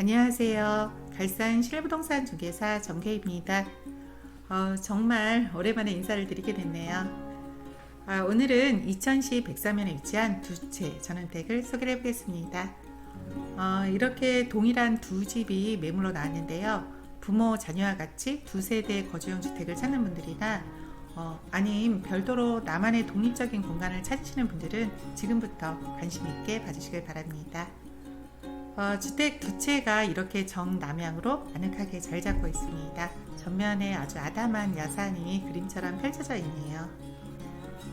안녕하세요. 갈산 실부동산 중개사 정계입니다. 어, 정말 오랜만에 인사를 드리게 됐네요. 아, 오늘은 이천시 백사면에 위치한 두 채 전원택을 소개해 보겠습니다. 어, 이렇게 동일한 두 집이 매물로 나왔는데요. 부모, 자녀와 같이 두 세대 거주용 주택을 찾는 분들이나 어, 아님 별도로 나만의 독립적인 공간을 찾으시는 분들은 지금부터 관심 있게 봐주시길 바랍니다. 어, 주택 두 채가 이렇게 정남향으로 아늑하게 잘 잡고 있습니다. 전면에 아주 아담한 야산이 그림처럼 펼쳐져 있네요.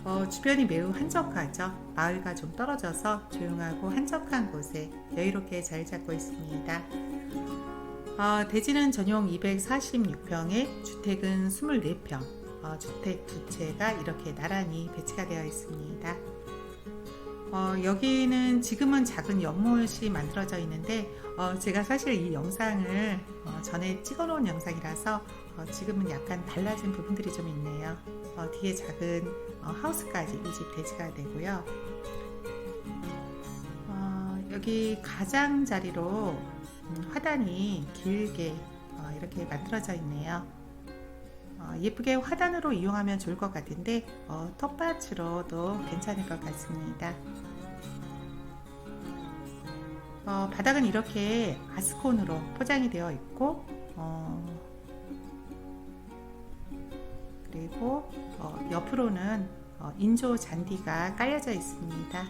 어, 주변이 매우 한적하죠. 마을과 좀 떨어져서 조용하고 한적한 곳에 여유롭게 잘 잡고 있습니다. 어, 대지는 전용 246평에 주택은 24평, 어, 주택 두 채가 이렇게 나란히 배치가 되어 있습니다. 어, 여기는 지금은 작은 연못이 만들어져 있는데 어, 제가 사실 이 영상을 어, 전에 찍어놓은 영상이라서 어, 지금은 약간 달라진 부분들이 좀 있네요. 어, 뒤에 작은 어, 하우스까지 이 집 대지가 되고요. 어, 여기 가장자리로 음, 화단이 길게 어, 이렇게 만들어져 있네요. 어, 예쁘게 화단으로 이용하면 좋을 것 같은데 어, 텃밭으로도 괜찮을 것 같습니다. 어, 바닥은 이렇게 아스콘으로 포장이 되어 있고 어, 그리고 어, 옆으로는 어, 인조 잔디가 깔려져 있습니다.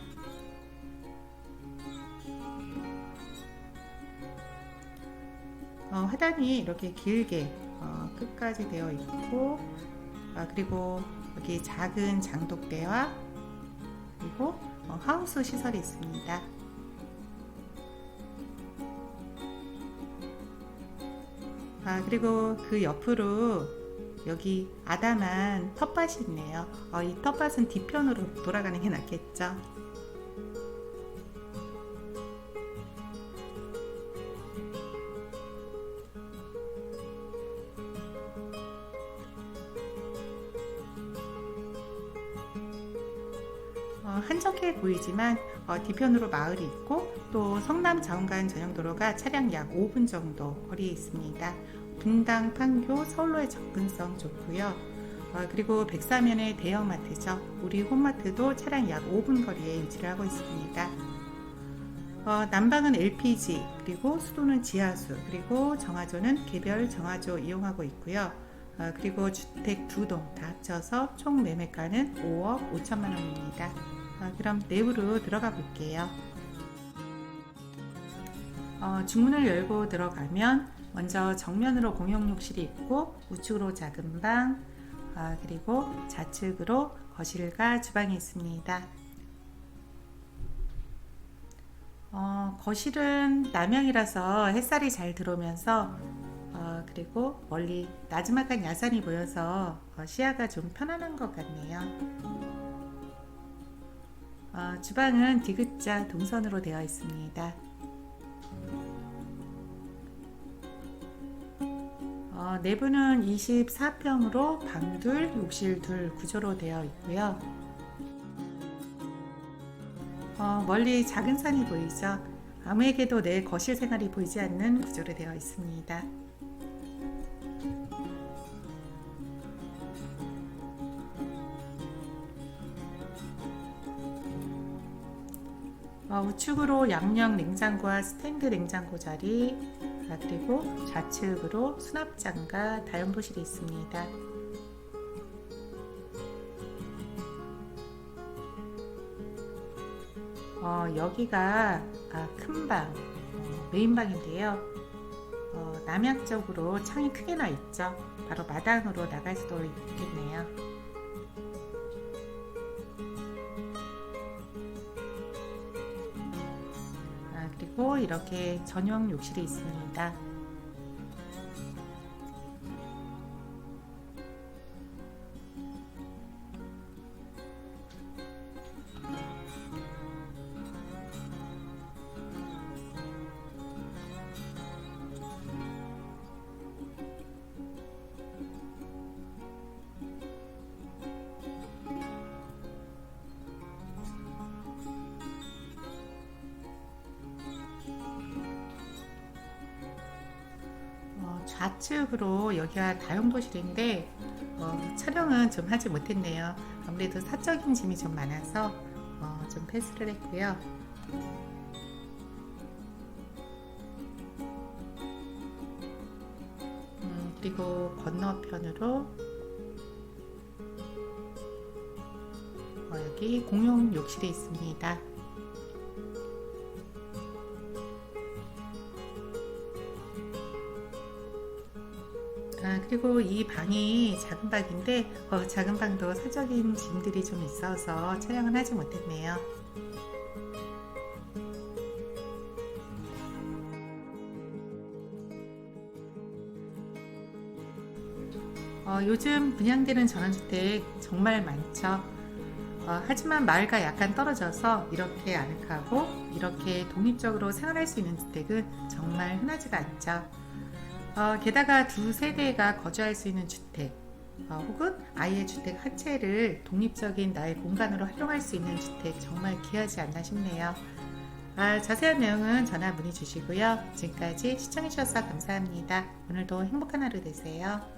어, 화단이 이렇게 길게 어, 끝까지 되어 있고 아, 그리고 여기 작은 장독대와 그리고 어, 하우스 시설이 있습니다. 아 그리고 그 옆으로 여기 아담한 텃밭이 있네요. 어, 이 텃밭은 뒤편으로 돌아가는 게 낫겠죠. 어, 한적해 보이지만 어, 뒤편으로 마을이 있고 또 성남 자운간 전용도로가 차량 약 5분 정도 거리에 있습니다. 분당, 판교, 서울로의 접근성 좋고요. 어, 그리고 백사면의 대형마트죠. 우리 홈마트도 차량 약 5분 거리에 위치를 하고 있습니다. 어, 난방은 LPG, 그리고 수도는 지하수, 그리고 정화조는 개별 정화조 이용하고 있고요. 어, 그리고 주택 두 동 다 합쳐서 총 매매가는 5억 5천만 원입니다. 어, 그럼 내부로 들어가 볼게요. 어, 중문을 열고 들어가면 먼저 정면으로 공용 욕실이 있고 우측으로 작은 방 아, 그리고 좌측으로 거실과 주방이 있습니다. 어, 거실은 남향이라서 햇살이 잘 들어오면서 어, 그리고 멀리 나지막한 야산이 보여서 어, 시야가 좀 편안한 것 같네요. 어, 주방은 디귿자 동선으로 되어 있습니다. 어, 내부는 24평으로 방 둘, 욕실 둘 구조로 되어 있고요. 어, 멀리 작은 산이 보이죠? 아무에게도 내 거실 생활이 보이지 않는 구조로 되어 있습니다. 우측으로 양념 냉장고와 스탠드 냉장고 자리, 아, 그리고 좌측으로 수납장과 다용도실이 있습니다. 어, 여기가 아, 큰 방, 어, 메인방인데요. 어, 남향 쪽으로 창이 크게 나 있죠. 바로 마당으로 나갈 수도 있겠네요. 아, 그리고 이렇게 전용 욕실이 있습니다. 좌측으로 여기가 다용도실인데 어, 촬영은 좀 하지 못했네요. 아무래도 사적인 짐이 좀 많아서 어, 좀 패스를 했고요. 음, 그리고 건너편으로 어, 여기 공용 욕실이 있습니다. 아, 그리고 이 방이 작은 방인데 어, 작은 방도 사적인 짐들이 좀 있어서 촬영을 하지 못했네요. 어, 요즘 분양되는 전원주택 정말 많죠. 어, 하지만 마을과 약간 떨어져서 이렇게 아늑하고 이렇게 독립적으로 생활할 수 있는 주택은 정말 흔하지가 않죠. 어, 게다가 두 세대가 거주할 수 있는 주택, 어, 혹은 아이의 주택 하체를 독립적인 나의 공간으로 활용할 수 있는 주택 정말 귀하지 않나 싶네요. 아, 자세한 내용은 전화 문의 주시고요. 지금까지 시청해주셔서 감사합니다. 오늘도 행복한 하루 되세요.